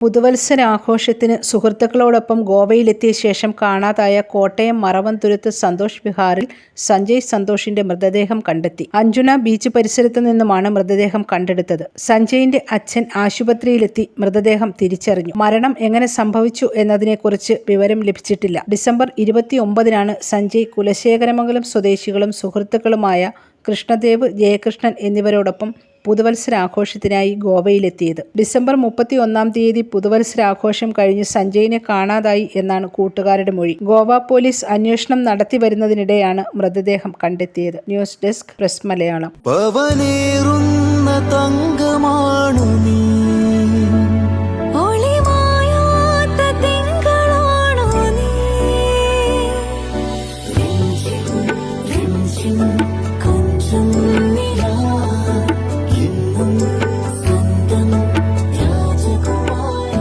പുതുവത്സരാഘോഷത്തിന് സുഹൃത്തുക്കളോടൊപ്പം ഗോവയിലെത്തിയ ശേഷം കാണാതായ കോട്ടയം മറവന്തുരുത്ത് സന്തോഷ് വിഹാറിൽ സഞ്ജയ് സന്തോഷിന്റെ മൃതദേഹം കണ്ടെത്തി. അഞ്ജുന ബീച്ച് പരിസരത്തു നിന്നുമാണ് മൃതദേഹം കണ്ടെടുത്തത്. സഞ്ജയിന്റെ അച്ഛൻ ആശുപത്രിയിലെത്തി മൃതദേഹം തിരിച്ചറിഞ്ഞു. മരണം എങ്ങനെ സംഭവിച്ചു എന്നതിനെക്കുറിച്ച് വിവരം ലഭിച്ചിട്ടില്ല. ഡിസംബർ ഇരുപത്തിയൊമ്പതിനാണ് സഞ്ജയ് കുലശേഖരമംഗലം സ്വദേശികളും സുഹൃത്തുക്കളുമായ കൃഷ്ണദേവ് ജയകൃഷ്ണൻ എന്നിവരോടൊപ്പം പുതുവത്സരാഘോഷത്തിനായി ഗോവയിലെത്തിയത്. ഡിസംബർ മുപ്പത്തി ഒന്നാം തീയതി പുതുവത്സരാഘോഷം കഴിഞ്ഞ് സഞ്ജയിനെ കാണാതായി എന്നാണ് കൂട്ടുകാരുടെ മൊഴി. ഗോവ പോലീസ് അന്വേഷണം നടത്തി വരുന്നതിനിടെയാണ് മൃതദേഹം കണ്ടെത്തിയത്. News desk press Malayalam. തങ്കമാണു നീ. ഒളിമായാത്ത തിങ്കളാണോ